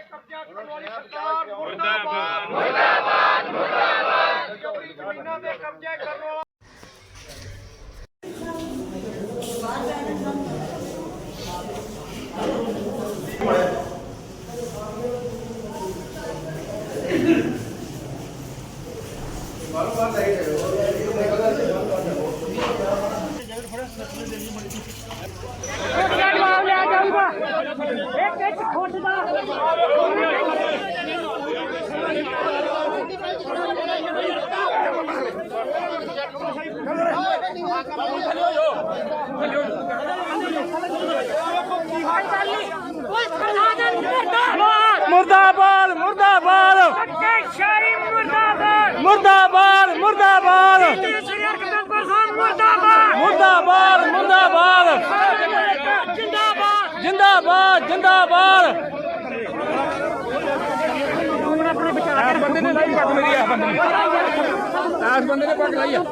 ਜ਼ਮੀਨਾਂ ਕਬਜ਼ਾ ਕਰਨ ਵਾਲੀ ਸਰਕਾਰ ਮੁਰਦਾਬਾਦ ਮੁਰਦਾਬਾਦ ਜਬਰੀ ਜ਼ਮੀਨਾਂ ਦੇ ਕਬਜ਼ੇ ਕਰਨ ਵਾਲਾ ਮੁਰਦਾਬਾਦ ਮੁਰਦਾਬਾਦ ਸ਼ਾਹੀ ਮੁਰਦਾਬਾਦ ਮੁਰਦਾਬਾਦ ਮੁਰਦਾਬਾਦ ਸ੍ਰੀ ਅਕਬਰ ਖਾਨ ਮੁਰਦਾਬਾਦ ਮੁਰਦਾਬਾਦ ਮੁਰਦਾਬਾਦ ਜਿੰਦਾਬਾਦ ਜਿੰਦਾਬਾਦ। ਆਸ ਬੰਦੇ ਨੇ ਲਾਈ ਪੱਗ ਮੇਰੀ ਆਸ ਬੰਦੇ ਨੇ ਆਸ ਬੰਦੇ ਨੇ ਪੱਗ ਲਾਈ ਆ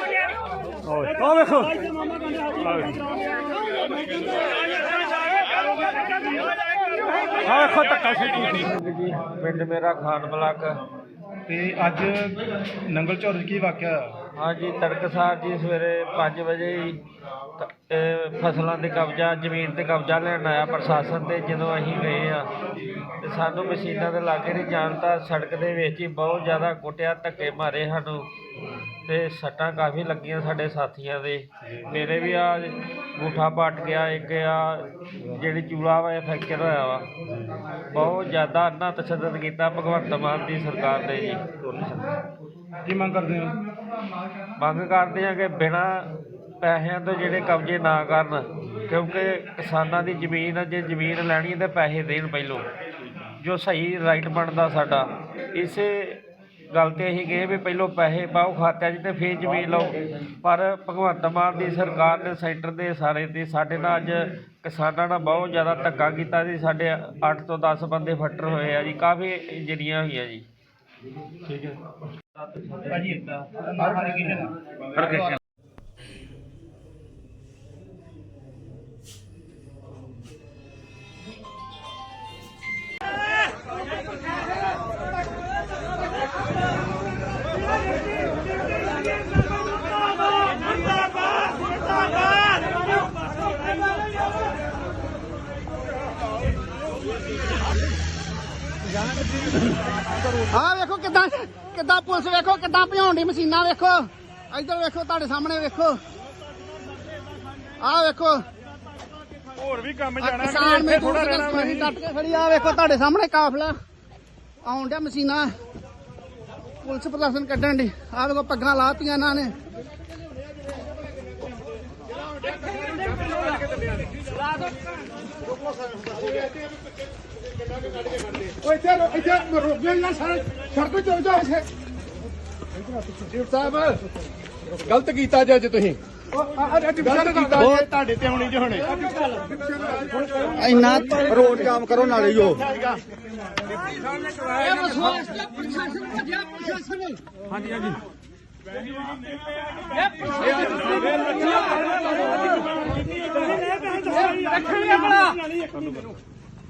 ਉਹ ਵੇਖੋ। ਆ ਵੇਖੋ ਧੱਕਾ ਸਿੱਟੀ ਪਿੰਡ ਮੇਰਾ ਖਾਨ ਬਲਾਕ ਤੇ ਅੱਜ ਨੰਗਲ ਝੌਰ 'ਚ ਕੀ ਵਾਕਿਆ ਹੋਇਆ? ਹਾਂਜੀ, ਤੜਕਸਾਰ ਜੀ ਸਵੇਰੇ 5 ਵਜੇ ਹੀ ਫਸਲਾਂ ਤੇ ਕਬਜ਼ਾ ਜ਼ਮੀਨ ਤੇ ਕਬਜ਼ਾ ਲੈਣ ਆਇਆ ਪ੍ਰਸ਼ਾਸਨ ਤੇ ਜਦੋਂ ਅਸੀਂ ਗਏ ਆ ਤੇ ਸਾਨੂੰ ਮਸ਼ੀਨਾਂ ਦੇ ਲਾਗੇ ਨਹੀਂ ਜਾਣਦਾ ਸੜਕ ਦੇ ਵਿੱਚ ਹੀ ਬਹੁਤ ਜ਼ਿਆਦਾ ਕੁੱਟਿਆ ਧੱਕੇ ਮਾਰੇ ਸਾਨੂੰ ਤੇ ਸੱਟਾਂ ਕਾਫੀ ਲੱਗੀਆਂ ਸਾਡੇ ਸਾਥੀਆਂ ਦੇ। ਮੇਰੇ ਵੀ ਆ ਗੂਠਾ ਪੱਟ ਗਿਆ ਇੱਕ ਆ ਜਿਹੜੀ ਚੂਲਾ ਵਾ ਇਹ ਫ੍ਰੈਕਚਰ ਹੋਇਆ ਵਾ। ਬਹੁਤ ਜ਼ਿਆਦਾ ਅੰਨਾ ਤਸ਼ੱਦਦ ਕੀਤਾ ਭਗਵੰਤ ਮਾਨ ਦੀ ਸਰਕਾਰ ਨੇ ਜੀ। ਕੀ ਮੰਗ ਕਰਦੇ ਹੋ? ਮੰਗ ਕਰਦੇ ਆ ਕਿ ਬਿਨਾਂ ਪੈਸਿਆਂ ਤੋਂ ਜਿਹੜੇ ਕਬਜ਼ੇ ਨਾ ਕਰਨ ਕਿਉਂਕਿ ਕਿਸਾਨਾਂ ਦੀ ਜ਼ਮੀਨ ਜੇ ਜ਼ਮੀਨ ਲੈਣੀ ਹੈ ਤਾਂ ਪੈਸੇ ਦੇਣ ਪਹਿਲੋਂ। ਜੋ ਸਹੀ ਰਾਈਟ ਬਣਦਾ ਸਾਡਾ। ਇਸੇ ਗੱਲ ਤੇ ਅਸੀਂ ਗਏ ਵੀ ਪਹਿਲੋਂ ਪੈਸੇ ਪਾਓ ਖਾਤਿਆਂ 'ਚ ਤੇ ਫੇਰ ਜ਼ਮੀਨ ਲਓ। ਪਰ ਭਗਵੰਤ ਮਾਨ ਦੀ ਸਰਕਾਰ ਨੇ ਸੈਂਟਰ ਦੇ ਸਾਰੇ ਤੇ ਸਾਡੇ ਨਾਲ ਅੱਜ ਕਿਸਾਨਾਂ ਨਾਲ ਬਹੁਤ ਜ਼ਿਆਦਾ ਧੱਕਾ ਕੀਤਾ ਜੀ। ਸਾਡੇ 8 ਤੋਂ 10 ਬੰਦੇ ਫੱਟਰ ਹੋਏ ਆ ਜੀ। ਕਾਫੀ ਇੰਜਰੀਆਂ ਹੋਈਆਂ ਜੀ। ਠੀਕ ਹੈ। ਭਾਜੀ ਇੱਦਾਂ ਨਾਮ ਆਹ ਵੇਖੋ ਕਿਦਾਂ ਕਿਦਾਂ ਪੁਲਿਸ ਵੇਖੋ ਕਿਦਾਂ ਭਜਾਉਣ ਦੀ ਮਸ਼ੀਨਾਂ ਵੇਖੋ। ਇੱਧਰ ਵੇਖੋ ਤੁਹਾਡੇ ਸਾਹਮਣੇ ਵੇਖੋ। ਆਹ ਵੇਖੋ। ਹੋਰ ਵੀ ਕੰਮ ਆਹ ਕਿਸਾਨ ਮਜ਼ਦੂਰ ਨਹੀਂ ਕੱਟ ਕੇ ਖੜੀ ਆ। ਵੇਖੋ ਤੁਹਾਡੇ ਸਾਹਮਣੇ ਕਾਫਲਾ। ਆਉਣ ਡਿਆ ਮਸ਼ੀਨਾਂ। ਪੁਲਿਸ ਪ੍ਰਸ਼ਾਸਨ ਕੱਢਣ ਦੀ ਆਹ ਵੇਖੋ ਪੱਗਾਂ ਲਾਤੀਆਂ ਇਹਨਾਂ ਨੇ। ਓ ਇੱਥੇ ਰੁਕ- ਇੱਥੇ ਰੁਕ ਜਾਓ ਯਾਰ ਸਾਰੇ ਸੜਕ ਤੇ ਚਲ ਜਾਓ ਇੱਥੇ। ਡਿਪਟੀ ਸਾਹਿਬ ਗਲਤ ਕੀਤਾ ਜੀ ਗਲਤ ਕੀਤਾ ਜੀ। ਤੁਹਾਡੇ ਤੇ ਆਉਣੀ ਜੀ ਹੁਣੇ। ਇੰਨਾ ਰੋਡ ਜਾਮ ਕਰੋ ਨਾਲੇ ਜੋ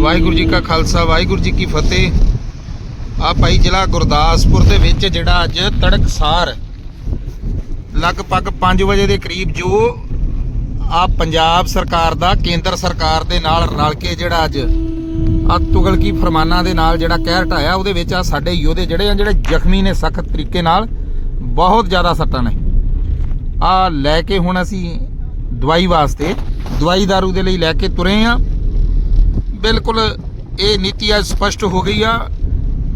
ਵਾਹਿਗੁਰੂ ਜੀ ਕਾ ਖਾਲਸਾ, ਵਾਹਿਗੁਰੂ ਜੀ ਕੀ ਫਤਿਹ। ਆ ਭਾਈ ਜ਼ਿਲ੍ਹਾ ਗੁਰਦਾਸਪੁਰ ਦੇ ਵਿੱਚ ਜਿਹੜਾ ਅੱਜ ਤੜਕਸਾਰ ਲਗਭਗ 5 ਵਜੇ ਦੇ ਕਰੀਬ ਜੋ ਆ ਪੰਜਾਬ ਸਰਕਾਰ ਦਾ, ਕੇਂਦਰ ਸਰਕਾਰ ਦੇ ਨਾਲ ਰਲ ਕੇ ਜਿਹੜਾ ਅੱਜ ਆ ਤੁਗਲਕੀ ਫਰਮਾਨਾਂ ਦੇ ਨਾਲ ਜਿਹੜਾ ਕਹਿਰ ਢਾਇਆ, ਉਹਦੇ ਵਿੱਚ ਆ ਸਾਡੇ ਯੋਧੇ ਜਿਹੜੇ ਆ, ਜਿਹੜੇ ਜ਼ਖਮੀ ਨੇ ਸਖਤ ਤਰੀਕੇ ਨਾਲ, ਬਹੁਤ ਜ਼ਿਆਦਾ ਸੱਟਾਂ ਨੇ। ਆ ਲੈ ਕੇ ਹੁਣ ਅਸੀਂ ਦਵਾਈ ਵਾਸਤੇ, ਦਵਾਈ ਦਾਰੂ ਦੇ ਲਈ ਲੈ ਕੇ ਤੁਰੇ ਆ। ਬਿਲਕੁਲ ਇਹ ਨੀਤੀ ਅੱਜ ਸਪਸ਼ਟ ਹੋ ਗਈ ਆ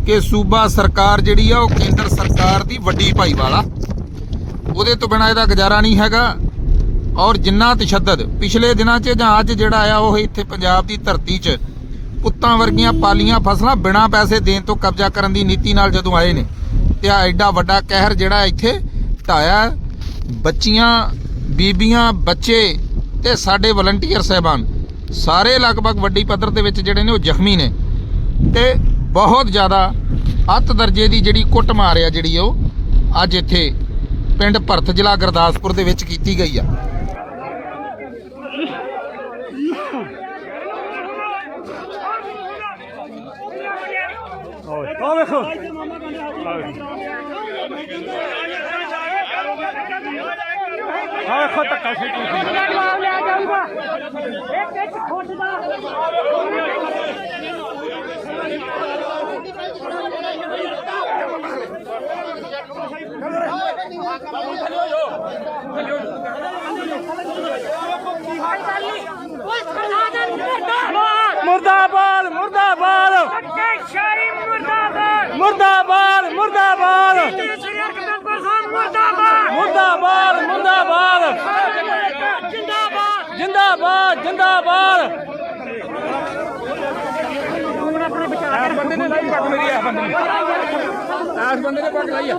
ਕਿ ਸੂਬਾ ਸਰਕਾਰ ਜਿਹੜੀ ਆ, ਉਹ ਕੇਂਦਰ ਸਰਕਾਰ ਦੀ ਵੱਡੀ ਭਾਈਵਾਲ ਆ ਉਹਦੇ ਤੋਂ ਬਿਨਾ ਇਹਦਾ ਗੁਜ਼ਾਰਾ ਨਹੀਂ ਹੈਗਾ। ਔਰ ਜਿੰਨਾ ਤਸ਼ੱਦਦ ਪਿਛਲੇ ਦਿਨਾਂ 'ਚ ਜਾਂ ਅੱਜ ਜਿਹੜਾ ਆਇਆ ਉਹ ਇੱਥੇ ਪੰਜਾਬ ਦੀ ਧਰਤੀ 'ਚ ਪੁੱਤਾਂ ਵਰਗੀਆਂ ਪਾਲੀਆਂ ਫਸਲਾਂ ਬਿਨਾਂ ਪੈਸੇ ਦੇਣ ਤੋਂ ਕਬਜ਼ਾ ਕਰਨ ਦੀ ਨੀਤੀ ਨਾਲ ਜਦੋਂ ਆਏ ਨੇ, ਤੇ ਆ ਐਡਾ ਵੱਡਾ ਕਹਿਰ ਜਿਹੜਾ ਇੱਥੇ ਢਾਇਆ ਬੱਚੀਆਂ, ਬੀਬੀਆਂ, ਬੱਚੇ ਤੇ ਸਾਡੇ ਵਲੰਟੀਅਰ ਸਹਿਬਾਨ, ਸਾਰੇ ਲਗਭਗ ਵੱਡੀ ਪੱਧਰ ਦੇ ਵਿੱਚ ਜਿਹੜੇ ਨੇ ਉਹ ਜ਼ਖਮੀ ਨੇ। ਤੇ ਬਹੁਤ ਜ਼ਿਆਦਾ ਅੱਤ ਦਰਜੇ ਦੀ ਜਿਹੜੀ ਕੁੱਟ ਮਾਰ ਜਿਹੜੀ ਉਹ ਅੱਜ ਇੱਥੇ ਪਿੰਡ ਭਰਤ ਜ਼ਿਲ੍ਹਾ ਗੁਰਦਾਸਪੁਰ ਦੇ ਵਿੱਚ ਕੀਤੀ ਗਈ ਆ। ਅੱਗੇ ਸ਼ਾਹੀ ਮੁਰਦਾਬਾਦ ਮੁਰਦਾਬਾਦ ਮੁਰਦਾਬਾਦ। ਸ੍ਰੀ ਅਕਬਰ ਸਾਹਿਬ ਮੁਰਦਾਬਾਦ। ਮੁਰਦਾਬਾਦ ਮੁਰਦਾਬਾਦ। ਜਿੰਦਾਬਾਦ ਜਿੰਦਾਬਾਦ। ਜਿੰਦਾਬਾਦ ਬੰਦੇ ਨੇ ਲਾਈ ਪੱਗ ਮੇਰੀ ਆ ਬੰਦੇ ਨੇ ਆਸ ਬੰਦੇ ਨੇ ਪੱਗ ਲਾਈ ਆ।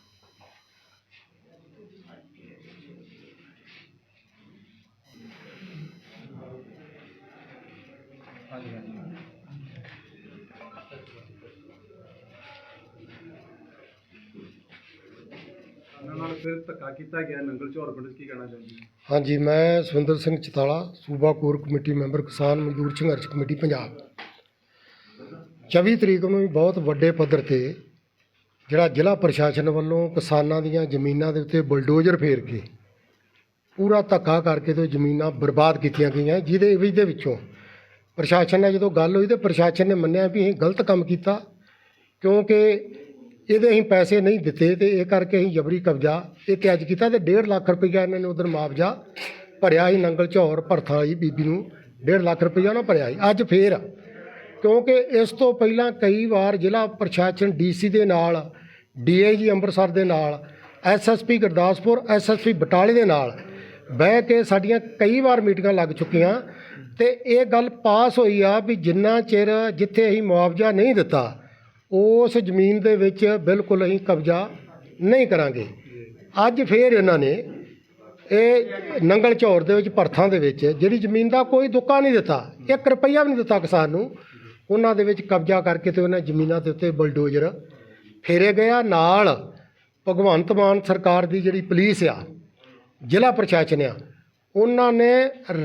ਫਿਰ ਧੱਕਾ ਕੀਤਾ ਗਿਆ, ਨੰਗਲ ਝੌਰ ਪਿੰਡ 'ਚ ਕੀ ਕਹਿਣਾ ਚਾਹੁੰਦੇ ਹੋ? ਹਾਂਜੀ, ਮੈਂ ਸੁਰਿੰਦਰ ਸਿੰਘ ਚਤਾਲਾ, ਸੂਬਾ ਕੋਰ ਕਮੇਟੀ ਮੈਂਬਰ, ਕਿਸਾਨ ਮਜ਼ਦੂਰ ਸੰਘਰਸ਼ ਕਮੇਟੀ, ਪੰਜਾਬ 24 ਤਰੀਕ ਨੂੰ ਵੀ ਬਹੁਤ ਵੱਡੇ ਪੱਧਰ ਤੇ ਜਿਹੜਾ ਜ਼ਿਲ੍ਹਾ ਪ੍ਰਸ਼ਾਸਨ ਵੱਲੋਂ ਕਿਸਾਨਾਂ ਦੀਆਂ ਜ਼ਮੀਨਾਂ ਦੇ ਉੱਤੇ ਬਲਡੋਜਰ ਫੇਰ ਕੇ ਪੂਰਾ ਧੱਕਾ ਕਰਕੇ ਤੇ ਜ਼ਮੀਨਾਂ ਬਰਬਾਦ ਕੀਤੀਆਂ ਗਈਆਂ ਜਿਹਦੇ ਵਿੱਚ ਦੇ ਵਿੱਚੋਂ ਪ੍ਰਸ਼ਾਸਨ ਨਾਲ ਜਦੋਂ ਗੱਲ ਹੋਈ ਤੇ ਪ੍ਰਸ਼ਾਸਨ ਨੇ ਮੰਨਿਆ ਵੀ ਅਸੀਂ ਗਲਤ ਕੰਮ ਕੀਤਾ, ਕਿਉਂਕਿ ਇਹਦੇ ਅਸੀਂ ਪੈਸੇ ਨਹੀਂ ਦਿੱਤੇ ਤੇ ਇਹ ਕਰਕੇ ਅਸੀਂ ਜਬਰੀ ਕਬਜ਼ਾ, ਇਹ ਕੈਦ ਕੀਤਾ ਤੇ 1.5 ਲੱਖ ਰੁਪਈਆ ਇਹਨਾਂ ਨੇ ਉਧਰ ਮੁਆਵਜ਼ਾ ਭਰਿਆ ਸੀ ਨੰਗਲ ਝੌਰ ਭਰਥਾਂ ਵਾਲੀ ਬੀਬੀ ਨੂੰ 1.5 ਲੱਖ ਰੁਪਈਆ ਉਹਨਾਂ ਭਰਿਆ ਸੀ। ਅੱਜ ਫੇਰ, ਕਿਉਂਕਿ ਇਸ ਤੋਂ ਪਹਿਲਾਂ ਕਈ ਵਾਰ ਜ਼ਿਲ੍ਹਾ ਪ੍ਰਸ਼ਾਸਨ ਡੀਸੀ ਦੇ ਨਾਲ, ਡੀਆਈਜੀ ਅੰਮ੍ਰਿਤਸਰ ਦੇ ਨਾਲ, ਐਸਐਸਪੀ ਗੁਰਦਾਸਪੁਰ, ਐਸਐਸਪੀ ਬਟਾਲੇ ਦੇ ਨਾਲ ਬਹਿ ਕੇ ਸਾਡੀਆਂ ਕਈ ਵਾਰ ਮੀਟਿੰਗਾਂ ਲੱਗ ਚੁੱਕੀਆਂ ਤੇ ਇਹ ਗੱਲ ਪਾਸ ਹੋਈ ਆ ਵੀ ਜਿੰਨਾ ਚਿਰ ਜਿੱਥੇ ਅਸੀਂ ਮੁਆਵਜ਼ਾ ਨਹੀਂ ਦਿੱਤਾ ਉਸ ਜ਼ਮੀਨ ਦੇ ਵਿੱਚ ਬਿਲਕੁਲ ਅਸੀਂ ਕਬਜ਼ਾ ਨਹੀਂ ਕਰਾਂਗੇ। ਅੱਜ ਫੇਰ ਇਹਨਾਂ ਨੇ ਇਹ ਨੰਗਲ ਝੌਰ ਦੇ ਵਿੱਚ, ਭਰਥਾਂ ਦੇ ਵਿੱਚ, ਜਿਹੜੀ ਜ਼ਮੀਨ ਦਾ ਕੋਈ ਦੁੱਕਾ ਨਹੀਂ ਦਿੱਤਾ 1 ਰੁਪਈਆ ਵੀ ਨਹੀਂ ਦਿੱਤਾ ਕਿਸਾਨ ਨੂੰ, ਉਹਨਾਂ ਦੇ ਵਿੱਚ ਕਬਜ਼ਾ ਕਰਕੇ ਤੇ ਉਹਨਾਂ ਜ਼ਮੀਨਾਂ ਦੇ ਉੱਤੇ ਬਲਡੋਜ਼ਰ ਫੇਰੇ ਗਿਆ ਨਾਲ ਭਗਵੰਤ ਮਾਨ ਸਰਕਾਰ ਦੀ ਜਿਹੜੀ ਪੁਲਿਸ ਆ, ਜ਼ਿਲ੍ਹਾ ਪ੍ਰਸ਼ਾਸਨ ਆ, ਉਹਨਾਂ ਨੇ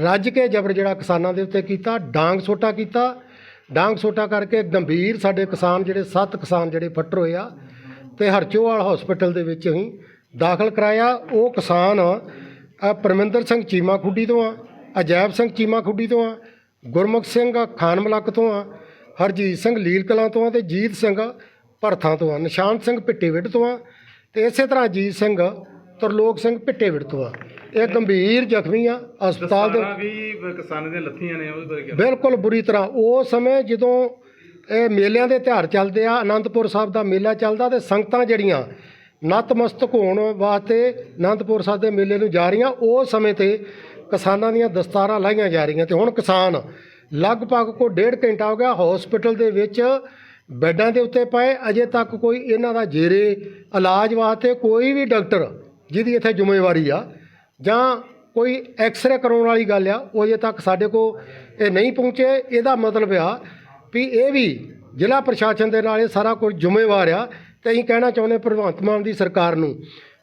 ਰੱਜ ਕੇ ਜ਼ਬਰ ਜਿਹੜਾ ਕਿਸਾਨਾਂ ਦੇ ਉੱਤੇ ਕੀਤਾ, ਡਾਂਗ ਸੋਟਾ ਕੀਤਾ ਡਾਂਗ ਸੋਟਾ ਕਰਕੇ ਗੰਭੀਰ ਸਾਡੇ ਕਿਸਾਨ ਜਿਹੜੇ, ਸੱਤ ਕਿਸਾਨ ਜਿਹੜੇ ਫੱਟਰ ਹੋਏ ਆ ਤੇ ਹਰਚੋਵਾਲ ਹਸਪੀਟਲ ਦੇ ਵਿੱਚ ਅਸੀਂ ਦਾਖਲ ਕਰਾਇਆ। ਉਹ ਕਿਸਾਨ ਆ ਪਰਮਿੰਦਰ ਸਿੰਘ ਚੀਮਾ ਖੁੱਡੀ ਤੋਂ ਆ, ਅਜੈਬ ਸਿੰਘ ਚੀਮਾ ਖੁੱਡੀ ਤੋਂ ਆ, ਗੁਰਮੁਖ ਸਿੰਘ ਖਾਨ ਮਲਕ ਤੋਂ ਆ, ਹਰਜੀਤ ਸਿੰਘ ਲੀਲ ਕਲਾਂ ਤੋਂ ਆ ਤੇ ਜੀਤ ਸਿੰਘ ਭਰਥਾਂ ਤੋਂ ਆ ਨਿਸ਼ਾਨ ਸਿੰਘ ਭਿੱਟੇਵਿੰਡ ਤੋਂ ਆ ਤੇ ਇਸੇ ਤਰ੍ਹਾਂ ਅਜੀਤ ਸਿੰਘ, ਤਰਲੋਕ ਸਿੰਘ ਭਿੱਟੇਵਿੰਡ ਤੋਂ ਆ। ਇਹ ਗੰਭੀਰ ਜ਼ਖਮੀ ਆ ਹਸਪਤਾਲ ਦੇ ਸਾਰਾ ਵੀ ਕਿਸਾਨ ਦੀਆਂ ਲੱਥੀਆਂ ਨੇ ਉਹਦੇ ਬਾਰੇ ਕੀ ਬਿਲਕੁਲ ਬੁਰੀ ਤਰ੍ਹਾਂ। ਉਹ ਸਮੇਂ ਜਦੋਂ ਇਹ ਮੇਲਿਆਂ ਦੇ ਤਿਉਹਾਰ ਚੱਲਦੇ ਆ ਆਨੰਦਪੁਰ ਸਾਹਿਬ ਦਾ ਮੇਲਾ ਚੱਲਦਾ ਤੇ ਸੰਗਤਾਂ ਜਿਹੜੀਆਂ ਨਤਮਸਤਕ ਹੋਣ ਵਾਸਤੇ ਆਨੰਦਪੁਰ ਸਾਹਿਬ ਦੇ ਮੇਲੇ ਨੂੰ ਜਾ ਰਹੀਆਂ ਉਹ ਸਮੇਂ ਤੇ ਕਿਸਾਨਾਂ ਦੀਆਂ ਦਸਤਾਰਾਂ ਲਾਈਆਂ ਜਾ ਰਹੀਆਂ ਤੇ ਹੁਣ ਕਿਸਾਨ ਲਗਭਗ ਕੋ ਡੇਢ ਘੰਟਾ ਹੋ ਗਿਆ ਹਸਪੀਟਲ ਦੇ ਵਿੱਚ ਬੈੱਡਾਂ ਦੇ ਉੱਤੇ ਪਏ। ਅਜੇ ਤੱਕ ਕੋਈ ਇਹਨਾਂ ਦਾ ਜੇਰੇ ਇਲਾਜ ਵਾਸਤੇ ਕੋਈ ਵੀ ਡਾਕਟਰ ਜਿਹਦੀ ਇੱਥੇ ਜ਼ਿੰਮੇਵਾਰੀ ਆ ਜਾਂ ਕੋਈ ਐਕਸਰੇ ਕਰਾਉਣ ਵਾਲੀ ਗੱਲ ਆ, ਉਹ ਅਜੇ ਤੱਕ ਸਾਡੇ ਕੋਲ ਇਹ ਨਹੀਂ ਪਹੁੰਚੇ। ਇਹਦਾ ਮਤਲਬ ਆ ਵੀ ਇਹ ਵੀ ਜ਼ਿਲ੍ਹਾ ਪ੍ਰਸ਼ਾਸਨ ਦੇ ਨਾਲ ਇਹ ਸਾਰਾ ਕੁਝ ਜ਼ਿੰਮੇਵਾਰ ਆ ਤੇ ਅਸੀਂ ਕਹਿਣਾ ਚਾਹੁੰਦੇ ਭਗਵੰਤ ਮਾਨ ਦੀ ਸਰਕਾਰ ਨੂੰ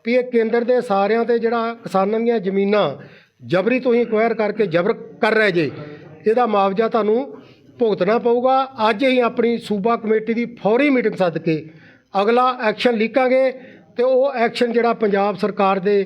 ਵੀ ਇਹ ਕੇਂਦਰ ਦੇ ਸਾਰਿਆਂ ਤੇ ਜਿਹੜਾ ਕਿਸਾਨਾਂ ਦੀਆਂ ਜ਼ਮੀਨਾਂ ਜਬਰੀ ਤੋਂ ਹੀ ਐਕਵਾਇਰ ਕਰਕੇ ਜਬਰ ਕਰ ਰਹੇ ਜੇ, ਇਹਦਾ ਮੁਆਵਜ਼ਾ ਤੁਹਾਨੂੰ ਭੁਗਤਣਾ ਪਊਗਾ। ਅੱਜ ਹੀ ਆਪਣੀ ਸੂਬਾ ਕਮੇਟੀ ਦੀ ਫੌਰੀ ਮੀਟਿੰਗ ਸੱਦ ਕੇ ਅਗਲਾ ਐਕਸ਼ਨ ਲਿਖਾਂਗੇ ਤੇ ਉਹ ਐਕਸ਼ਨ ਜਿਹੜਾ ਪੰਜਾਬ ਸਰਕਾਰ ਦੇ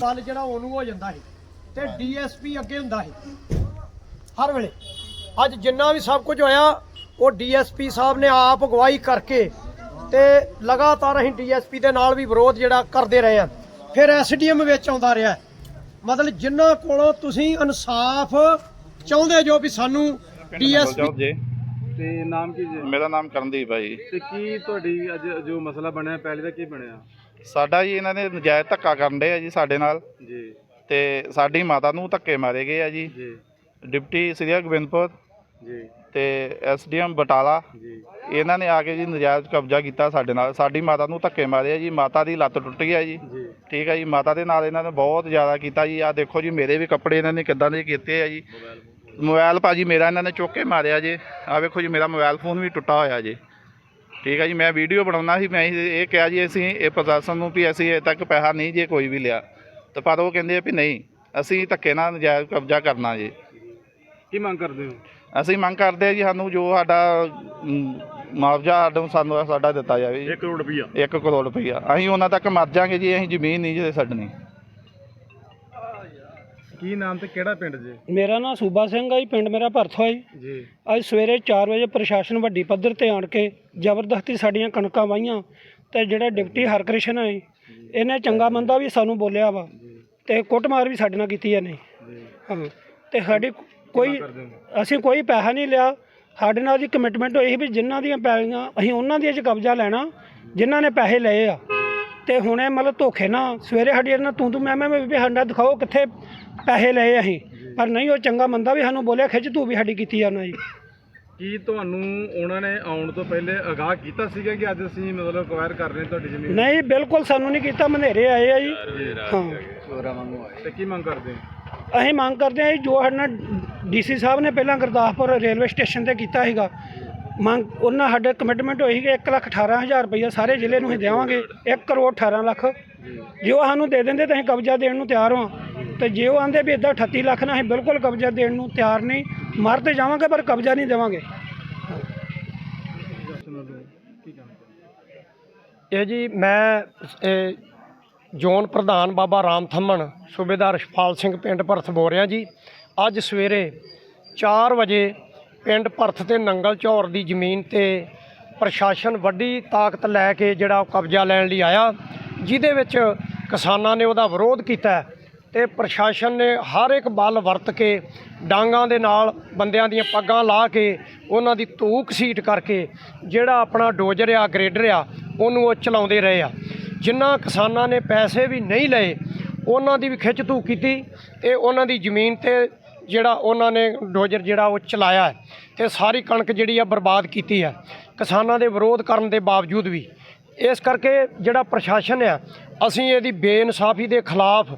ਬਲ ਜਿਹੜਾ ਉਹਨੂੰ ਹੋ ਜਾਂਦਾ ਸੀ ਤੇ ਡੀਐਸਪੀ ਅੱਗੇ ਹੁੰਦਾ ਸੀ। ਹਰ ਵੇਲੇ। ਅੱਜ ਜਿੰਨਾ ਵੀ ਸਭ ਕੁਝ ਹੋਇਆ ਉਹ ਡੀਐਸਪੀ ਸਾਹਿਬ ਨੇ ਆਪ ਅਗਵਾਈ ਕਰਕੇ ਤੇ ਲਗਾਤਾਰ ਅਸੀਂ ਡੀਐਸਪੀ ਦੇ ਨਾਲ ਵੀ ਵਿਰੋਧ ਜਿਹੜਾ ਕਰਦੇ ਰਹੇ ਆ ਫਿਰ ਐਸਡੀਐਮ ਵਿੱਚ ਆਉਂਦਾ ਰਿਹਾ। ਮਤਲਬ ਜਿੰਨਾ ਕੋਲੋਂ ਤੁਸੀਂ ਇਨਸਾਫ ਚਾਹੁੰਦੇ ਜੋ ਵੀ ਸਾਨੂੰ ਡੀਐਸਪੀ ਤੇ ਨਾਮ ਕੀ ਜੀ? ਮੇਰਾ ਨਾਮ ਕਰਨਦੀਪ ਹੈ ਜੀ। ਤੇ ਕੀ ਤੁਹਾਡੀ ਅੱਜ ਜੋ ਮਸਲਾ ਬਣਿਆ ਪਹਿਲੇ ਦਾ ਕੀ ਬਣਿਆ? ਸਾਡਾ ਜੀ ਇਹਨਾਂ ਨੇ ਨਜਾਇਜ਼ ਧੱਕਾ ਕਰਨ ਦੇ ਆ ਜੀ ਸਾਡੇ ਨਾਲ। ਜੀ। ਤੇ ਸਾਡੀ ਮਾਤਾ ਨੂੰ ਧੱਕੇ ਮਾਰੇ ਗਏ ਆ ਜੀ। ਜੀ। ਡਿਪਟੀ ਸ੍ਰੀ ਗੋਬਿੰਦਪੁਰ ਜੀ। ਤੇ ਐਸਡੀਐਮ ਬਟਾਲਾ। ਜੀ। ਇਹਨਾਂ ਨੇ ਆ ਕੇ ਜੀ ਨਜਾਇਜ਼ ਕਬਜ਼ਾ ਕੀਤਾ ਸਾਡੇ ਨਾਲ। ਸਾਡੀ ਮਾਤਾ ਨੂੰ ਧੱਕੇ ਮਾਰੇ ਆ ਜੀ। ਮਾਤਾ ਦੀ ਲੱਤ ਟੁੱਟ ਗਈ ਆ ਜੀ। ਜੀ। ਠੀਕ ਹੈ ਜੀ। ਮਾਤਾ ਦੇ ਨਾਲ ਇਹਨਾਂ ਨੇ ਬਹੁਤ ਜ਼ਿਆਦਾ ਕੀਤਾ ਜੀ। ਆ ਦੇਖੋ ਜੀ ਮੇਰੇ ਵੀ ਕੱਪੜੇ ਇਹਨਾਂ ਨੇ ਕਿੱਦਾਂ ਦੇ ਕੀਤੇ ਆ ਜੀ। ਮੋਬਾਈਲ ਭਾਜੀ ਮੇਰਾ ਇਹਨਾਂ ਨੇ ਚੁੱਕ ਕੇ ਮਾਰਿਆ ਜੇ। ਆ ਵੇਖੋ ਜੀ ਮੇਰਾ ਮੋਬਾਈਲ ਫੋਨ ਵੀ ਟੁੱਟਾ ਹੋਇਆ ਜੀ। ਠੀਕ ਹੈ ਜੀ ਮੈਂ ਵੀਡੀਓ ਬਣਾਉਣਾ ਸੀ ਮੈਂ ਇਹ ਇਹ ਕਿਹਾ ਜੀ ਅਸੀਂ ਇਹ ਪ੍ਰਸ਼ਾਸਨ ਨੂੰ ਵੀ ਅਸੀਂ ਅਜੇ ਤੱਕ ਪੈਸਾ ਨਹੀਂ ਜੇ ਕੋਈ ਵੀ ਲਿਆ। ਤੇ ਪਰ ਉਹ ਕਹਿੰਦੇ ਆ ਵੀ ਨਹੀਂ ਅਸੀਂ ਧੱਕੇ ਨਾਲ ਨਜਾਇਜ਼ ਕਬਜ਼ਾ ਕਰਨਾ ਜੀ। ਕੀ ਮੰਗ ਕਰਦੇ ਹੋ? ਅਸੀਂ ਮੰਗ ਕਰਦੇ ਆ ਜੀ ਸਾਨੂੰ ਜੋ ਸਾਡਾ ਮੁਆਵਜ਼ਾ ਸਾਨੂੰ ਸਾਨੂੰ ਸਾਡਾ ਦਿੱਤਾ ਜਾਵੇ ਜੀ। 1 ਕਰੋੜ ਰੁਪਈਆ। 1 ਕਰੋੜ ਰੁਪਈਆ। ਅਸੀਂ ਉਹਨਾਂ ਤੱਕ ਮਰ ਜਾਾਂਗੇ ਜੀ ਅਸੀਂ ਜ਼ਮੀਨ ਨਹੀਂ ਜੇ ਛੱਡਣੀ। ਕੀ ਨਾਮ ਤੇ ਕਿਹੜਾ ਪਿੰਡ ਜੀ? ਮੇਰਾ ਨਾਮ ਸੂਬਾ ਸਿੰਘ ਆ ਜੀ ਪਿੰਡ ਮੇਰਾ ਭਰਥ ਜੀ। ਅੱਜ ਸਵੇਰੇ 4 ਵਜੇ ਪ੍ਰਸ਼ਾਸਨ ਵੱਡੀ ਪੱਧਰ ਤੇ ਆਣ ਕੇ ਜ਼ਬਰਦਸਤੀ ਸਾਡੀਆਂ ਕਣਕਾਂ ਵਾਹੀਆਂ ਤੇ ਜਿਹੜਾ ਡਿਪਟੀ ਹਰਕ੍ਰਿਸ਼ਨ ਹੈ ਇਹਨੇ ਚੰਗਾ ਮੰਦਾ ਵੀ ਸਾਨੂੰ ਬੋਲਿਆ ਵਾ ਤੇ ਕੁੱਟਮਾਰ ਵੀ ਸਾਡੇ ਨਾਲ ਕੀਤੀ ਹਾਂ ਤੇ ਸਾਡੀ ਕੋਈ ਅਸੀਂ ਕੋਈ ਪੈਸਾ ਨਹੀਂ ਲਿਆ। ਸਾਡੇ ਨਾਲ ਦੀ ਕਮਿਟਮੈਂਟ ਹੋਈ ਸੀ ਵੀ ਜਿਨ੍ਹਾਂ ਦੀਆਂ ਪੈਲੀਆਂ ਅਸੀਂ ਉਹਨਾਂ ਦੀਆਂ 'ਚ ਕਬਜ਼ਾ ਲੈਣਾ ਜਿਨ੍ਹਾਂ ਨੇ ਪੈਸੇ ਲਏ ਆ। ਤੇ ਹੁਣ ਮਤਲਬ ਧੋਖੇ ਨਾਲ ਸਵੇਰੇ ਸਾਡੀ ਇਹਨਾਂ ਤੂੰ ਤੂੰ ਮੈਂ ਮੈਂ ਵੀ ਸਾਡਾ ਦਿਖਾਓ ਕਿੱਥੇ ਪੈਸੇ ਲਏ ਅਸੀਂ। ਪਰ ਨਹੀਂ ਉਹ ਚੰਗਾ ਮੰਦਾ ਵੀ ਸਾਨੂੰ ਬੋਲਿਆ ਖਿੱਚ ਤੂੰ ਵੀ ਸਾਡੀ ਕੀਤੀ ਆ ਉਹਨਾਂ ਜੀ। ਕੀ ਤੁਹਾਨੂੰ ਉਹਨਾਂ ਨੇ ਆਉਣ ਤੋਂ ਪਹਿਲੇ ਅਗਾਹ ਕੀਤਾ ਸੀਗਾ ਕਿ ਅੱਜ ਅਸੀਂ ਮਤਲਬ ਅਕਵਾਇਰ ਕਰ ਰਹੇ ਹਾਂ ਤੁਹਾਡੀ ਜ਼ਮੀਨ? ਨਹੀਂ ਬਿਲਕੁਲ ਸਾਨੂੰ ਨਹੀਂ ਕੀਤਾ ਮਨੇਰੇ ਆਏ ਆ ਜੀ। ਹਾਂ। ਤੇ ਕੀ ਮੰਗ ਕਰਦੇ ਅਸੀਂ ਮੰਗ ਕਰਦੇ ਹਾਂ ਜੀ, ਜੋ ਸਾਡੇ ਨਾਲ ਡੀਸੀ ਸਾਹਿਬ ਨੇ ਪਹਿਲਾਂ ਗੁਰਦਾਸਪੁਰ ਰੇਲਵੇ ਸਟੇਸ਼ਨ ਤੇ ਕੀਤਾ ਸੀਗਾ ਮੰਗ ਉਹਨਾਂ ਸਾਡੇ ਕਮਿਟਮੈਂਟ ਹੋਈ ਕਿ 1 ਲੱਖ 18 ਹਜ਼ਾਰ ਰੁਪਈਆ ਸਾਰੇ ਜ਼ਿਲ੍ਹੇ ਨੂੰ ਅਸੀਂ ਦੇਵਾਂਗੇ। 1 ਕਰੋੜ 18 ਲੱਖ। ਜੇ ਉਹ ਸਾਨੂੰ ਦੇ ਦਿੰਦੇ ਤਾਂ ਅਸੀਂ ਕਬਜ਼ਾ ਦੇਣ ਨੂੰ ਤਿਆਰ ਹਾਂ। ਤੇ ਜੇ ਉਹ ਆਂਦੇ ਵੀ ਇਦਾਂ 38 ਲੱਖ ਨਾਲ ਅਸੀਂ ਬਿਲਕੁਲ ਕਬਜ਼ਾ ਦੇਣ ਨੂੰ ਤਿਆਰ ਨਹੀਂ, ਮਰ ਤੇ ਜਾਵਾਂਗੇ ਪਰ ਕਬਜ਼ਾ ਨਹੀਂ ਦੇਵਾਂਗੇ। ਇਹ ਜੀ ਮੈਂ, ਇਹ ਜ਼ੋਨ ਪ੍ਰਧਾਨ ਬਾਬਾ ਰਾਮ ਥੰਮਣ, ਸੂਬੇਦਾਰ ਸ਼ਪਾਲ ਸਿੰਘ ਪਿੰਡ ਭਰਥ ਬੋਲ ਰਿਹਾ ਜੀ, ਅੱਜ ਸਵੇਰੇ 4 ਵਜੇ ਪਿੰਡ ਭਰਥ ਤੇ ਨੰਗਲ ਚੌਰ ਦੀ ਜ਼ਮੀਨ ਤੇ ਪ੍ਰਸ਼ਾਸਨ ਵੱਡੀ ਤਾਕਤ ਲੈ ਕੇ ਜਿਹੜਾ ਉਹ ਕਬਜ਼ਾ ਲੈਣ ਲਈ ਆਇਆ, ਜਿਹਦੇ ਵਿੱਚ ਕਿਸਾਨਾਂ ਨੇ ਉਹਦਾ ਵਿਰੋਧ ਕੀਤਾ ਹੈ ਤੇ ਪ੍ਰਸ਼ਾਸਨ ਨੇ ਹਰ ਇੱਕ ਬਲ ਵਰਤ ਕੇ ਡਾਂਗਾਂ ਦੇ ਨਾਲ ਬੰਦਿਆਂ ਦੀਆਂ ਪੱਗਾਂ ਲਾ ਕੇ ਉਹਨਾਂ ਦੀ ਧੂਕ ਸੀਟ ਕਰਕੇ ਜਿਹੜਾ ਆਪਣਾ ਡੋਜਰ ਆ ਗ੍ਰੇਡਰ ਆ ਉਹਨੂੰ ਉਹ ਚਲਾਉਂਦੇ ਰਹੇ ਆ। ਜਿਨ੍ਹਾਂ ਕਿਸਾਨਾਂ ਨੇ ਪੈਸੇ ਵੀ ਨਹੀਂ ਲਏ, ਉਹਨਾਂ ਦੀ ਵੀ ਖਿੱਚ ਧੂ ਕੀਤੀ ਤੇ ਉਹਨਾਂ ਦੀ ਜ਼ਮੀਨ ਤੇ ਜਿਹੜਾ ਉਹਨਾਂ ਨੇ ਡੋਜਰ ਜਿਹੜਾ ਉਹ ਚਲਾਇਆ ਹੈ ਤੇ ਸਾਰੀ ਕਣਕ ਜਿਹੜੀ ਆ ਬਰਬਾਦ ਕੀਤੀ ਹੈ। ਕਿਸਾਨਾਂ ਦੇ ਵਿਰੋਧ ਕਰਨ ਦੇ ਬਾਵਜੂਦ ਵੀ ਇਸ ਕਰਕੇ ਜਿਹੜਾ ਪ੍ਰਸ਼ਾਸਨ ਆ, ਅਸੀਂ ਇਹਦੀ ਬੇਇਨਸਾਫੀ ਦੇ ਖਿਲਾਫ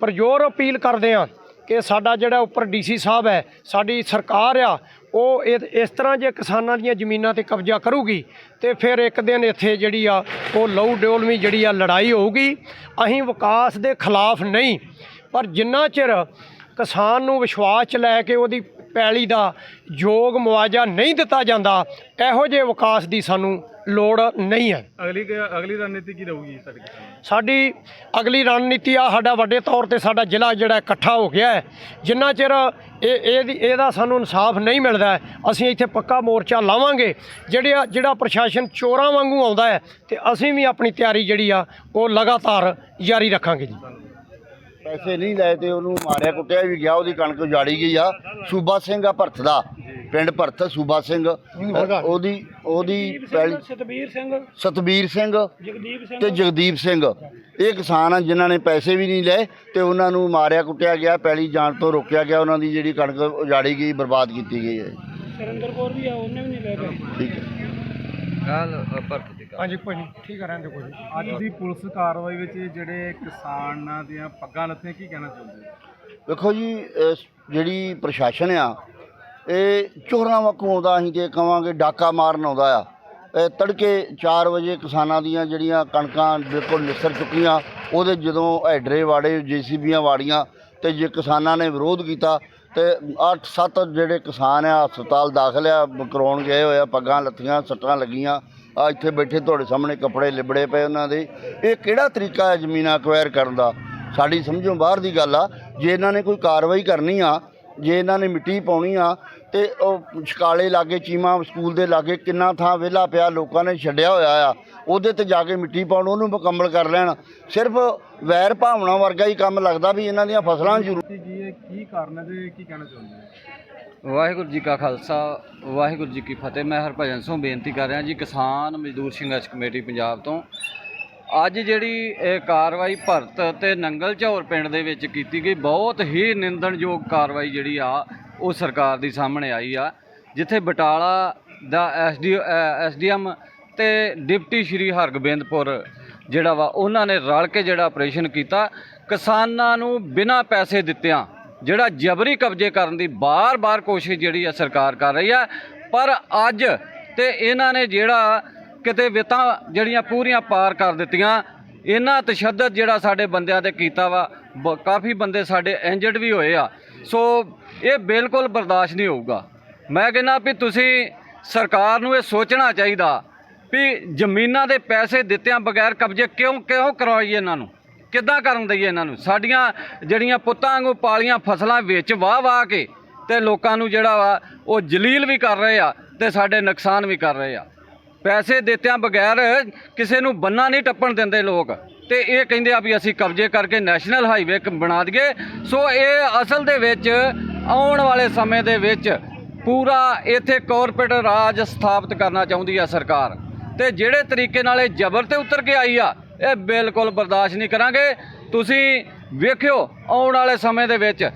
ਪ੍ਰਜੋਰ ਅਪੀਲ ਕਰਦੇ ਹਾਂ ਕਿ ਸਾਡਾ ਜਿਹੜਾ ਉੱਪਰ ਡੀਸੀ ਸਾਹਿਬ ਹੈ, ਸਾਡੀ ਸਰਕਾਰ ਆ, ਉਹ ਇਹ ਇਸ ਤਰ੍ਹਾਂ ਜੇ ਕਿਸਾਨਾਂ ਦੀਆਂ ਜ਼ਮੀਨਾਂ ਤੇ ਕਬਜ਼ਾ ਕਰੂਗੀ ਤੇ ਫਿਰ ਇੱਕ ਦਿਨ ਇੱਥੇ ਜਿਹੜੀ ਆ, ਉਹ ਲਹੂ ਡੋਲਵੀਂ ਜਿਹੜੀ ਆ ਲੜਾਈ ਹੋਊਗੀ। ਅਸੀਂ ਵਿਕਾਸ ਦੇ ਖਿਲਾਫ ਨਹੀਂ, ਪਰ ਜਿੰਨਾ ਚਿਰ ਕਿਸਾਨ ਨੂੰ ਵਿਸ਼ਵਾਸ 'ਚ ਲੈ ਕੇ ਉਹਦੀ ਪੈਲੀ ਦਾ ਯੋਗ ਮੁਆਵਜ਼ਾ ਨਹੀਂ ਦਿੱਤਾ ਜਾਂਦਾ ਇਹੋ ਜਿਹੇ ਵਿਕਾਸ ਦੀ ਸਾਨੂੰ ਲੋੜ ਨਹੀਂ ਹੈ। ਅਗਲੀ ਅਗਲੀ ਰਣਨੀਤੀ ਕੀ ਰਹੂਗੀ ਸਾਡੇ? ਸਾਡੀ ਅਗਲੀ ਰਣਨੀਤੀ ਆ ਸਾਡਾ ਵੱਡੇ ਤੌਰ ਤੇ ਸਾਡਾ ਜ਼ਿਲ੍ਹਾ ਜਿਹੜਾ ਇਕੱਠਾ ਹੋ ਗਿਆ ਹੈ। ਜਿੰਨਾ ਚਿਰ ਇਹ ਇਹਦੀ ਇਹਦਾ ਸਾਨੂੰ ਇਨਸਾਫ ਨਹੀਂ ਮਿਲਦਾ ਅਸੀਂ ਇੱਥੇ ਪੱਕਾ ਮੋਰਚਾ ਲਾਵਾਂਗੇ। ਜਿਹੜਾ ਜਿਹੜਾ ਪ੍ਰਸ਼ਾਸਨ ਚੋਰਾਂ ਵਾਂਗੂ ਆਉਂਦਾ ਹੈ ਤੇ ਅਸੀਂ ਵੀ ਆਪਣੀ ਤਿਆਰੀ ਜਿਹੜੀ ਆ ਉਹ ਲਗਾਤਾਰ ਜਾਰੀ ਰੱਖਾਂਗੇ ਜੀ। ਪੈਸੇ ਨਹੀਂ ਲਏ ਤੇ ਉਹਨੂੰ ਮਾਰਿਆ ਕੁੱਟਿਆ ਵੀ ਗਿਆ ਉਹਦੀ ਕਣਕ ਉਜਾੜੀ ਗਈ ਆ। ਸੂਬਾ ਸਿੰਘ ਆ ਭਰਤ ਦਾ ਪਿੰਡ ਭਰਤ ਸੂਬਾ ਸਿੰਘ। ਉਹਦੀ ਉਹਦੀ ਸਤਬੀਰ ਸਿੰਘ। ਸਤਬੀਰ ਸਿੰਘ ਜਗਦੀਪ ਸਿੰਘ। ਤੇ ਜਗਦੀਪ ਸਿੰਘ। ਇਹ ਕਿਸਾਨ ਆ ਜਿਨ੍ਹਾਂ ਨੇ ਪੈਸੇ ਵੀ ਨਹੀਂ ਲਏ ਤੇ ਉਹਨਾਂ ਨੂੰ ਮਾਰਿਆ ਕੁੱਟਿਆ ਗਿਆ ਪੈਲੀ ਜਾਣ ਤੋਂ ਰੋਕਿਆ ਗਿਆ ਉਹਨਾਂ ਦੀ ਜਿਹੜੀ ਕਣਕ ਉਜਾੜੀ ਗਈ ਬਰਬਾਦ ਕੀਤੀ ਗਈ ਹੈ। ਸਰਿੰਦਰ ਕੌਰ ਵੀ ਆ ਉਹਨੇ ਵੀ ਨਹੀਂ ਲੈ ਗਏ ਠੀਕ ਹੈ। ਹਾਂਜੀ ਕੋਈ ਨਹੀਂ। ਠੀਕ ਹੈ ਰਹਿੰਦੇ ਕੋਈ ਅੱਜ ਦੀ ਪੁਲਿਸ ਕਾਰਵਾਈ ਵਿੱਚ ਜਿਹੜੇ ਕਿਸਾਨਾਂ ਦੀਆਂ ਪੱਗਾਂ ਲੱਥੀਆਂ ਕੀ ਕਹਿਣਾ ਚਾਹੁੰਦੇ ਹੋ? ਵੇਖੋ ਜੀ ਇਸ ਜਿਹੜੀ ਪ੍ਰਸ਼ਾਸਨ ਆ ਇਹ ਚੋਰਾਂ ਵਾਂਗੂ ਆਉਂਦਾ ਅਸੀਂ ਤੇ ਕਵਾਂਗੇ ਡਾਕਾ ਮਾਰਨ ਆਉਂਦਾ ਆ। ਇਹ ਤੜਕੇ 4 ਵਜੇ ਕਿਸਾਨਾਂ ਦੀਆਂ ਜਿਹੜੀਆਂ ਕਣਕਾਂ ਬਿਲਕੁਲ ਨਿਸਰ ਚੁੱਕੀਆਂ ਉਹਦੇ ਜਦੋਂ ਹੈਡਰੇ ਵਾੜੇ ਜੀਸੀਬੀਆਂ ਵਾੜੀਆਂ ਤੇ ਜੇ ਕਿਸਾਨਾਂ ਨੇ ਵਿਰੋਧ ਕੀਤਾ ਤੇ 8-7 ਜਿਹੜੇ ਕਿਸਾਨ ਆ ਹਸਪਤਾਲ ਦਾਖਲ ਆ ਕਰਾਉਣ ਗਏ ਹੋਏ ਆ ਪੱਗਾਂ ਲੱਥੀਆਂ ਸੱਟਾਂ ਲੱਗੀਆਂ। ਆ ਇੱਥੇ ਬੈਠੇ ਤੁਹਾਡੇ ਸਾਹਮਣੇ ਕੱਪੜੇ ਲਿਬੜੇ ਪਏ ਉਹਨਾਂ ਦੇ। ਇਹ ਕਿਹੜਾ ਤਰੀਕਾ ਹੈ ਜ਼ਮੀਨਾਂ ਅਕਵਾਇਰ ਕਰਨ ਦਾ? ਸਾਡੀ ਸਮਝੋਂ ਬਾਹਰ ਦੀ ਗੱਲ ਆ। ਜੇ ਇਹਨਾਂ ਨੇ ਕੋਈ ਕਾਰਵਾਈ ਕਰਨੀ ਆ, ਜੇ ਇਹਨਾਂ ਨੇ ਮਿੱਟੀ ਪਾਉਣੀ ਆ, ਤੇ ਉਹ ਛਕਾਲੇ ਲਾਗੇ, ਚੀਮਾ ਸਕੂਲ ਦੇ ਲਾਗੇ ਕਿੰਨਾ ਥਾਂ ਵਿਹਲਾ ਪਿਆ, ਲੋਕਾਂ ਨੇ ਛੱਡਿਆ ਹੋਇਆ ਆ, ਉਹਦੇ ਤੇ ਜਾ ਕੇ ਮਿੱਟੀ ਪਾਉਣ, ਉਹਨੂੰ ਮੁਕੰਮਲ ਕਰ ਲੈਣ। ਸਿਰਫ ਵੈਰ ਭਾਵਨਾ ਵਰਗਾ ਹੀ ਕੰਮ ਲੱਗਦਾ ਵੀ ਇਹਨਾਂ ਦੀਆਂ ਫਸਲਾਂ ਜ਼ਰੂਰ ਕੀ ਕੀ ਕੀ ਕਾਰਨ ਹੈ ਤੇ ਕੀ ਕਹਿਣਾ ਚਾਹੁੰਦੇ ਹੋ? ਵਾਹਿਗੁਰੂ ਜੀ ਕਾ ਖਾਲਸਾ, ਵਾਹਿਗੁਰੂ ਜੀ ਕੀ ਫਤਿਹ। ਮੈਂ ਹਰਭਜਨ ਸਿੰਘ ਬੇਨਤੀ ਕਰ ਰਿਹਾ ਜੀ, ਕਿਸਾਨ ਮਜ਼ਦੂਰ ਸੰਘਰਸ਼ ਕਮੇਟੀ ਪੰਜਾਬ ਤੋਂ। ਅੱਜ ਜਿਹੜੀ ਇਹ ਕਾਰਵਾਈ ਭਰਤ ਤੇ ਨੰਗਲ ਝੌਰ ਪਿੰਡ ਦੇ ਵਿੱਚ ਕੀਤੀ ਗਈ, ਬਹੁਤ ਹੀ ਨਿੰਦਣਯੋਗ ਕਾਰਵਾਈ ਜਿਹੜੀ ਆ, ਉਹ ਸਰਕਾਰ ਦੀ ਸਾਹਮਣੇ ਆਈ ਆ, ਜਿੱਥੇ ਬਟਾਲਾ ਦਾ ਐਸਡੀ ਐਸਡੀਐਮ ਤੇ ਡਿਪਟੀ ਸ਼੍ਰੀ ਹਰਗੋਬਿੰਦਪੁਰ ਜਿਹੜਾ ਵਾ, ਉਹਨਾਂ ਨੇ ਰਲ ਕੇ ਜਿਹੜਾ ਆਪਰੇਸ਼ਨ ਕੀਤਾ। ਕਿਸਾਨਾਂ ਨੂੰ ਬਿਨਾਂ ਪੈਸੇ ਦਿੱਤਿਆਂ ਜਿਹੜਾ ਜਬਰੀ ਕਬਜ਼ੇ ਕਰਨ ਦੀ ਬਾਰ-ਬਾਰ ਕੋਸ਼ਿਸ਼ ਜਿਹੜੀ ਆ ਸਰਕਾਰ ਕਰ ਰਹੀ ਆ। ਪਰ ਅੱਜ ਤੇ ਇਹਨਾਂ ਨੇ ਜਿਹੜਾ ਕਿਤੇ ਵਿਤਾਂ ਜਿਹੜੀਆਂ ਪੂਰੀਆਂ ਪਾਰ ਕਰ ਦਿੱਤੀਆਂ, ਇਹਨਾਂ ਤਸ਼ੱਦਦ ਜਿਹੜਾ ਸਾਡੇ ਬੰਦਿਆਂ ਤੇ ਕੀਤਾ ਵਾ, ਬ- ਕਾਫੀ ਬੰਦੇ ਸਾਡੇ ਇੰਜਰਡ ਵੀ ਹੋਏ ਆ। ਸੋ ਇਹ ਬਿਲਕੁਲ ਬਰਦਾਸ਼ਤ ਨਹੀਂ ਹੋਊਗਾ। ਮੈਂ ਕਹਿੰਦਾ ਵੀ ਤੁਸੀਂ ਸਰਕਾਰ ਨੂੰ ਇਹ ਸੋਚਣਾ ਚਾਹੀਦਾ ਵੀ ਜ਼ਮੀਨਾਂ ਦੇ ਪੈਸੇ ਦਿੱਤਿਆਂ ਬਗੈਰ ਕਬਜ਼ੇ ਕਿਉਂ ਕਿਉਂ ਕਰਵਾਈਏ ਇਹਨਾਂ ਨੂੰ? ਕਿੱਦਾਂ ਕਰਨ ਦਈਏ ਇਹਨਾਂ ਨੂੰ? ਸਾਡੀਆਂ ਜਿਹੜੀਆਂ ਪੁੱਤਾਂ ਵਾਂਗੂ ਪਾਲੀਆਂ ਫਸਲਾਂ ਵਿੱਚ ਵਾਹ ਵਾਹ ਕੇ ਤੇ ਲੋਕਾਂ ਨੂੰ ਜਿਹੜਾ ਵਾ, ਉਹ ਜਲੀਲ ਵੀ ਕਰ ਰਹੇ ਆ ਤੇ ਸਾਡੇ ਨੁਕਸਾਨ ਵੀ ਕਰ ਰਹੇ ਆ। ਪੈਸੇ ਦਿੱਤਿਆਂ ਬਗੈਰ ਕਿਸੇ ਨੂੰ ਬੰਨਾ ਨਹੀਂ ਟੱਪਣ ਦਿੰਦੇ ਲੋਕ। ਤੇ ਇਹ ਕਹਿੰਦੇ ਆ ਵੀ ਅਸੀਂ ਕਬਜ਼ੇ ਕਰਕੇ ਨੈਸ਼ਨਲ ਹਾਈਵੇ ਬਣਾ ਦਈਏ। ਸੋ ਇਹ ਅਸਲ ਦੇ ਵਿੱਚ ਆਉਣ ਵਾਲੇ ਸਮੇਂ ਦੇ ਵਿੱਚ ਪੂਰਾ ਇੱਥੇ ਕਾਰਪੋਰੇਟ ਰਾਜ ਸਥਾਪਿਤ ਕਰਨਾ ਚਾਹੁੰਦੀ ਆ ਸਰਕਾਰ। ਤੇ ਜਿਹੜੇ ਤਰੀਕੇ ਨਾਲ ਇਹ ਜ਼ਬਰ ਤੇ ਉਤਰ ਕੇ ਆਈ ਆ ਇਹ ਬਿਲਕੁਲ ਬਰਦਾਸ਼ਤ ਨਹੀਂ ਕਰਾਂਗੇ। ਤੁਸੀਂ ਵੇਖਿਓ ਆਉਣ ਵਾਲੇ ਸਮੇਂ ਦੇ ਵਿੱਚ